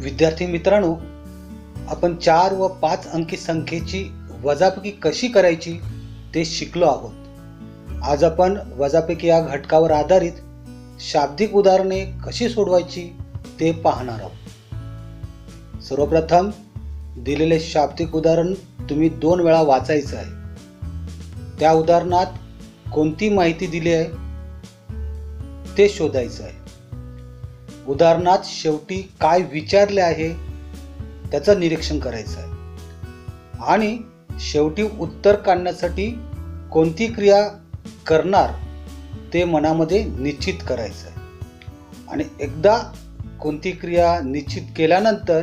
विद्यार्थी मित्रांनो आपण चार व पाच अंकी संख्येची वजापैकी कशी करायची ते शिकलो आहोत. आज आपण वजापैकी या घटकावर आधारित शाब्दिक उदाहरणे कशी सोडवायची ते पाहणार आहोत. सर्वप्रथम दिलेले शाब्दिक उदाहरण तुम्ही दोन वेळा वाचायचं आहे. त्या उदाहरणात कोणती माहिती दिली आहे ते शोधायचं आहे. उदाहरणात शेवटी काय विचारले आहे त्याचं निरीक्षण करायचं आहे आणि शेवटी उत्तर काढण्यासाठी कोणती क्रिया करणार ते मनामध्ये निश्चित करायचं आहे आणि एकदा कोणती क्रिया निश्चित केल्यानंतर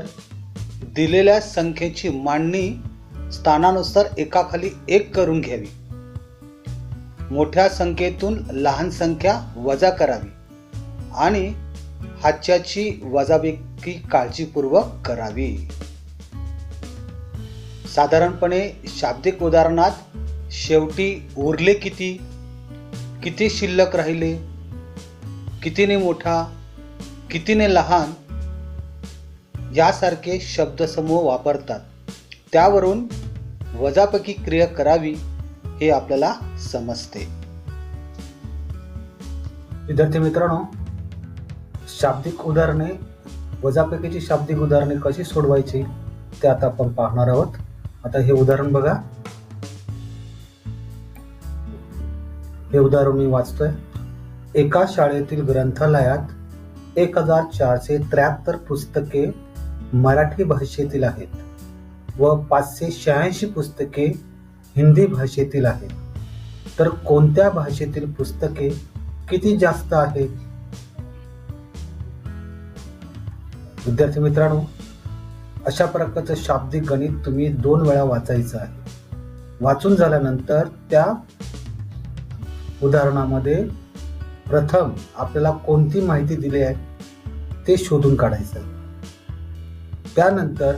दिलेल्या संख्येची मांडणी स्थानानुसार एकाखाली एक करून घ्यावी. मोठ्या संख्येतून लहान संख्या वजा करावी. आणि हाच्याची वजाबाकी काळजीपूर्वक करावी. साधारणपणे शाब्दिक उदाहरणात शेवटी उरले किती? किती शिल्लक राहिले? कितीने मोठा? कितीने लहान? यासारखे शब्दसमूह वापरतात. त्यावरून वजापैकी क्रिया करावी हे आपल्याला समजते. विद्यार्थी मित्रांनो शाब्दिक उदाहरणे वजापैकीची शाब्दिक उदाहरणे कशी सोडवायची ते आता आपण पाहणार आहोत. आता हे उदाहरण बघा. हे उदाहरण मी वाचतोय. एका शाळेतील ग्रंथालयात एक हजार चारशे त्र्याहत्तर पुस्तके मराठी भाषेतील आहेत व पाचशे शहाऐंशी पुस्तके हिंदी भाषेतील आहेत. तर कोणत्या भाषेतील पुस्तके किती जास्त आहेत? विद्यार्थी मित्रांनो अशा प्रकारचं शाब्दिक गणित तुम्ही दोन वेळा वाचायचं आहे. वाचून झाल्यानंतर त्या उदाहरणामध्ये प्रथम आपल्याला कोणती माहिती दिली आहे ते शोधून काढायचं आहे. त्यानंतर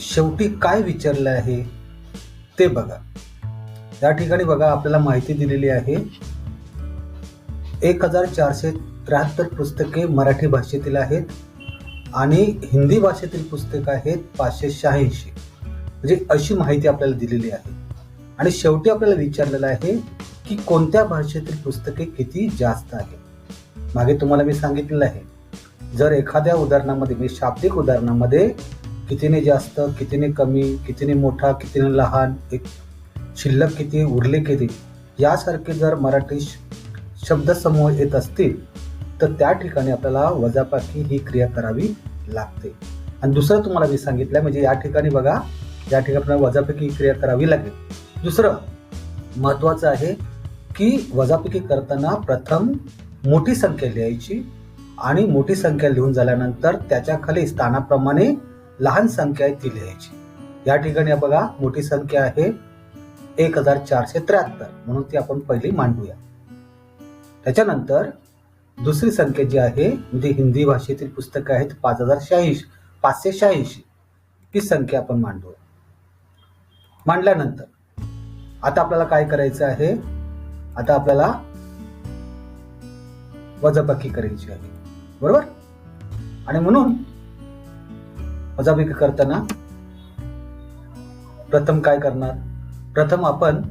शेवटी काय विचारलं आहे ते बघा. त्या ठिकाणी बघा आपल्याला माहिती दिलेली आहे एक हजार चारशे त्र्याहत्तर पुस्तके मराठी भाषेतील आहेत आणि हिंदी भाषेतील पुस्तकं आहेत पाचशे शहाऐंशी. म्हणजे अशी माहिती आपल्याला दिलेली आहे. आणि शेवटी आपल्याला विचारलेलं आहे की कोणत्या भाषेतील पुस्तके किती जास्त आहेत? मागे तुम्हाला मी सांगितलेलं आहे. जर एखाद्या उदाहरणामध्ये मी शाब्दिक उदाहरणामध्ये कितीने जास्त कितीने कमी कितीने मोठा कितीने लहान एक शिल्लक किती उरले किती यासारखे जर मराठी श- शब्दसमूह येत असतील तर त्या ठिकाणी आपल्याला वजाबाकी ही क्रिया करावी लागते. आणि दुसरं तुम्हाला मी सांगितलं म्हणजे या ठिकाणी बघा या ठिकाणी आपल्याला वजापैकी ही क्रिया करावी लागेल. दुसरं महत्वाचं आहे की वजापैकी करताना प्रथम मोठी संख्या लिहायची आणि मोठी संख्या लिहून झाल्यानंतर त्याच्याखाली स्थानाप्रमाणे लहान संख्या आहे ती लिहायची. या ठिकाणी बघा मोठी संख्या आहे एक हजार चारशे त्र्याहत्तर म्हणून ती आपण पहिली मांडूया. त्याच्यानंतर दुसरी संख्या जी आहे म्हणजे हिंदी भाषेतील पुस्तकं आहेत पाच हजार शहाऐंशी पाचशे शहाऐंशी. ही संख्या आपण मांडू. मांडल्यानंतर आता आपल्याला काय करायचं आहे? आता आपल्याला वजाबाकी करायची आहे. बरोबर? आणि म्हणून वजाबाकी करताना प्रथम काय करणार? प्रथम आपण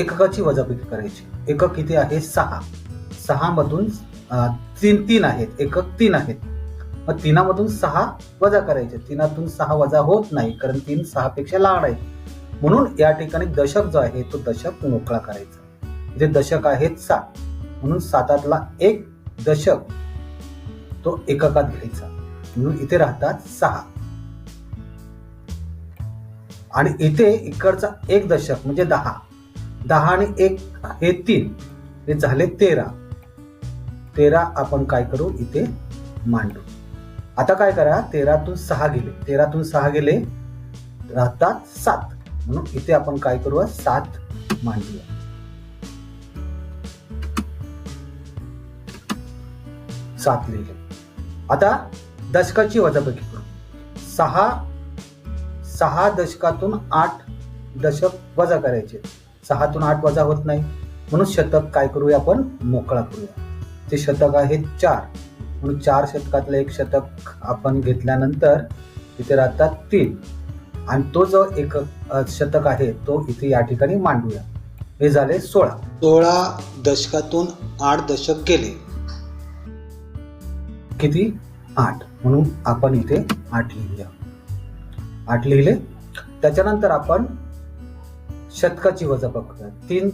एककाची वजाबाकी करायची. एकक किती आहे सहा. सहा मधून तीन तीन आहेत. एकक तीन आहेत. मग तीनामधून सहा वजा करायचे. तीनातून सहा वजा होत नाही कारण तीन सहा पेक्षा लहान आहे म्हणून या ठिकाणी दशक जो आहे तो दशक मोकळा करायचा. इथे दशक आहेत सात. म्हणून सातातला एक दशक तो एककात घ्यायचा. म्हणून इथे राहतात सहा. आणि इथे इकडचा एक दशक म्हणजे दहा. दहा आणि एक हे तीन. हे झाले तेरा. तेरा आपण काय करू? इथे मांडू. आता काय करा? तेरातून सहा गेले. तेरातून सहा गेले. राहतात सात. म्हणून इथे आपण काय करूया? सात मांडूया. सात लिहिले. आता दशकाची वजाबाकी करू. सहा सहा दशकातून आठ दशक वजा करायचे. सहातून आठ वजा होत नाही. म्हणून शतक काय करूया आपण? मोकळा करूया. ते शतक आहेत चार. म्हणून चार शतकातलं एक शतक आपण घेतल्यानंतर इथे राहतात तीन. आणि तो जो एक शतक आहे तो इथे या ठिकाणी मांडूया. हे झाले सोळा. सोळा दशकातून आठ दशक गेले. किती? आठ. म्हणून आपण इथे आठ लिहूया. आठ लिहिले. त्याच्यानंतर आपण शतकाची वजा करूया तीन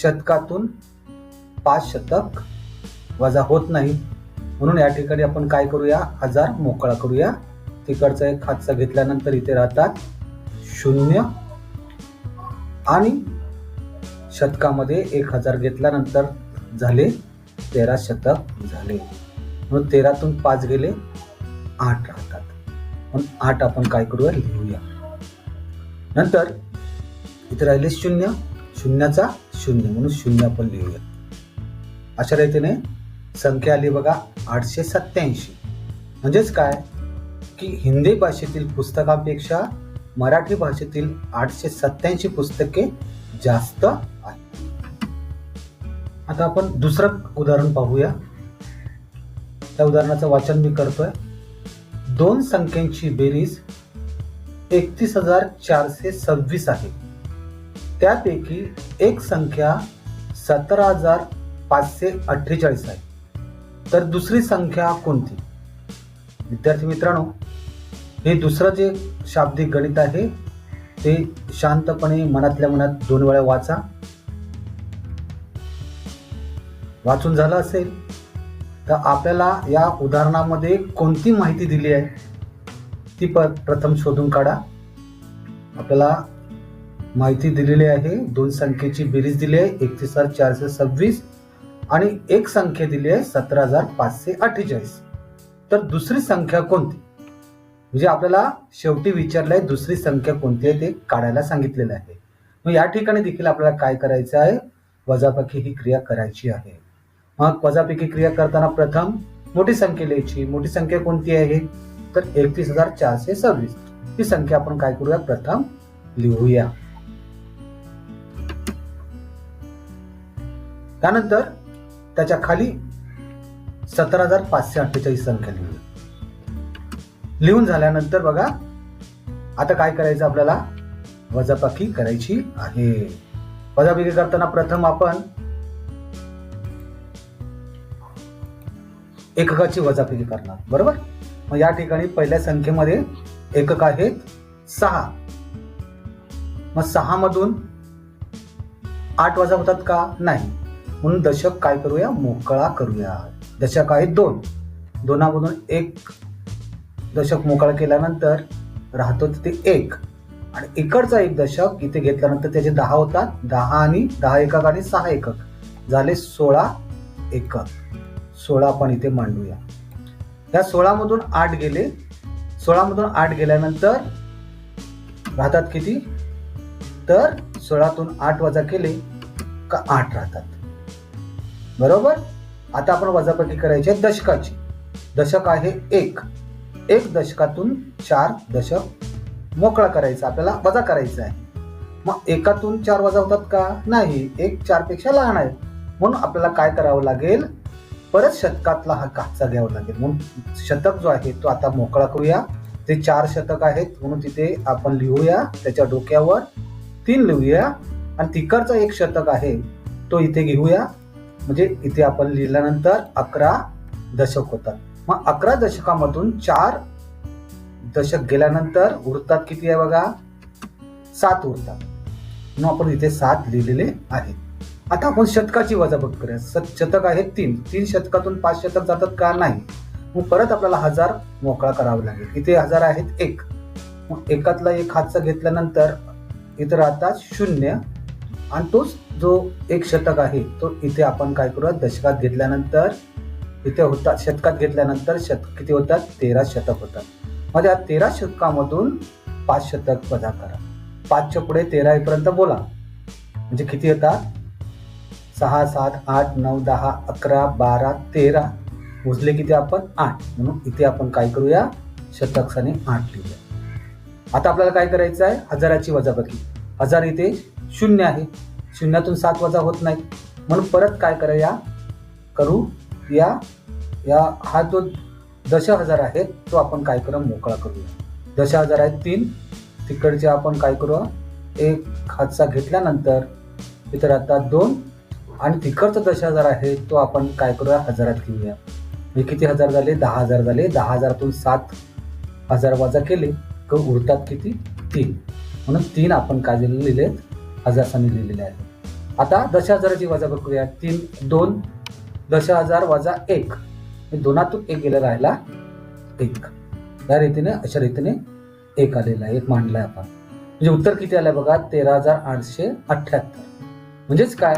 शतकातून पाच शतक वजा होत नाही. म्हणून या ठिकाणी आपण काय करूया? हजार मोकळा करूया. तिकडचा एक हातचा घेतल्यानंतर इथे राहतात शून्य आणि शतकामध्ये एक हजार घेतल्यानंतर झाले तेरा शतक झाले. म्हणून तेरातून पाच गेले आठ राहतात. म्हणून आठ आपण काय करूया? लिहूया. नंतर इथे राहिले शून्य. शून्याचा शून्य म्हणून शून्य आपण लिहूया. अशा रीतीने संख्या आली बघा आठशे सत्याऐंशी म्हणजेच काय? की हिंदी भाषेतील पुस्तकापेक्षा मराठी भाषेतील आठशे सत्याऐंशी पुस्तके जास्त आहेत. आता आपण दुसरं उदाहरण पाहूया. त्या उदाहरणाचं वाचन मी करतोय. दोन संख्यांची बेरीज एकतीस हजार चारशे सव्वीस आहे. त्यापैकी एक संख्या सतरा हजार पाचशे अठ्ठेचाळीस आहे. तर दुसरी संख्या कोणती? विद्यार्थी मित्रांनो हे दुसरं जे शाब्दिक गणित आहे ते शांतपणे मनातल्या मनात दोन वेळा वाचा. वाचून झालं असेल तर आपल्याला या उदाहरणामध्ये कोणती माहिती दिली आहे ती प प्रथम शोधून काढा. आपल्याला माहिती दिलेली आहे. दोन संख्येची बेरीज दिली आहे. एकतीस हजार चारशे सव्वीस आणि एक संख्या दिली आहे सतरा हजार पाचशे अठ्ठेचाळीस. तर दुसरी संख्या कोणती? म्हणजे आपल्याला शेवटी विचारलंय दुसरी संख्या कोणती आहे ते काढायला सांगितलेलं आहे. मग या ठिकाणी देखील आपल्याला काय करायचं आहे? वजापैकी ही क्रिया करायची आहे. मग वजापैकी क्रिया करताना प्रथम मोठी संख्या लिहायची. मोठी संख्या कोणती आहे? तर एकतीस हजार चारशे सव्वीस. ही संख्या आपण काय करूया? प्रथम लिहूया. त्यानंतर त्याच्याखाली सतरा हजार पाचशे अठ्ठेचाळीस संख्या लिहूया लिहून झाल्यानंतर बघा आता काय करायचं आपल्याला? वजापाकी करायची आहे. वजापाकी करताना प्रथम आपण एककाची वजापाकी करणार बरोबर? मग या ठिकाणी पहिल्या संख्येमध्ये एकक आहेत सहा. मग सहा मधून आठ वजा होतात का? नाही. म्हणून दशक काय करूया? मोकळा करूया. दशक आहे दोन. दोनामधून एक दशक मोकळा केल्यानंतर राहतो तिथे एक. आणि इकडचा एक दशक इथे घेतल्यानंतर त्याचे दहा होतात. दहा आणि दहा एकक आणि सहा एकक. झाले सोळा एकक. सोळा आपण इथे मांडूया. या सोळामधून आठ गेले. सोळामधून आठ गेल्यानंतर राहतात किती? तर सोळातून आठ वजा केले का आठ राहतात? बरोबर? आता आपण वजापटी करायची आहे दशकाची. दशक आहे एक. एक दशकातून चार दशक मोकळा करायचा आपल्याला वजा करायचा आहे. मग एकातून चार वजा होतात का? नाही एक चारपेक्षा लहान आहे. म्हणून आपल्याला काय करावं लागेल? परत शतकातला हा काचा घ्यावा लागेल. म्हणून शतक जो आहे तो आता मोकळा करूया. ते चार शतक आहेत म्हणून तिथे आपण लिहूया. त्याच्या डोक्यावर तीन लिहूया. आणि तिकडचा एक शतक आहे तो इथे घेऊया. म्हणजे इथे आपण लिहिल्यानंतर अकरा दशक होतात. मग अकरा दशकामधून चार दशक गेल्यानंतर उरतात किती आहे बघा? सात उरतात. म्हणून आपण इथे सात लिहिलेले आहेत. आता आपण शतकाची वजाबाकी करूया. सत शतक आहेत तीन. तीन शतकातून पाच शतक जातात का? नाही. मग परत आपल्याला हजार मोकळा करावा लागेल. इथे हजार आहेत एक. मग एकातला एक हातचा घेतल्यानंतर इथं राहतात शून्य. आणि तोच जो एक शतक आहे तो इथे आपण काय करूया दशकात घेतल्यानंतर इथे होतात शतकात घेतल्यानंतर शत किती होतात? तेरा शतक होतात. मग या तेरा शतकामधून पाच शतक वजा करा. पाचच्या पुढे तेरा पर्यंत बोला. म्हणजे किती येतात? सहा सात आठ नऊ दहा अकरा बारा तेरा. मोजले किती आपण? आठ. म्हणून इथे आपण काय करूया? शतकसाने आठ लिहूया. आता आपल्याला काय करायचं आहे हजाराची वजाबाकी. हजार इथे शून्य आहे. शून्यातून सात वजा होत नाही. म्हणून परत काय करूया करू या. या हा जो दश हजार आहे तो आपण काय करू? मोकळा करूया दश हजार आहेत तीन. तिकडचे आपण काय करू? एक हातचा घेतल्यानंतर इतर आता दोन. आणि तिकडचा दश हजार आहे तो आपण काय करूया? हजारात घेऊया. हे किती हजार झाले? दहा हजार झाले. दहा हजारातून सात हजार वजा केले. तर उरतात किती? तीन. म्हणून तीन आपण काय दिलेले? लिहिलेत हजारसाने लिहिलेले आहेत. आता दश हजाराची वजा करूया तीन दोन दश हजार वजा एक. दोनातून एक गेला राहिला एक. या रीतीने अशा रीतीने एक आलेला आहे एक मांडलाय आहे आपण. म्हणजे उत्तर किती आलं बघा? तेरा हजार आठशे अठ्ठ्याहत्तर. म्हणजेच काय?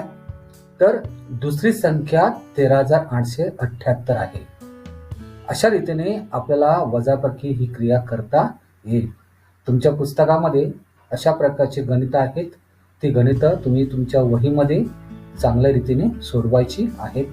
तर दुसरी संख्या तेरा हजार आठशे अठ्ठ्याहत्तर आहे. अशा रीतीने आपल्याला वजापकी ही क्रिया करता येईल. तुमच्या पुस्तकामध्ये अशा प्रकारची गणितं आहेत. ती गणितं तुम्ही तुमच्या वहीमध्ये चांगल्या रीतीने सोडवायची आहेत.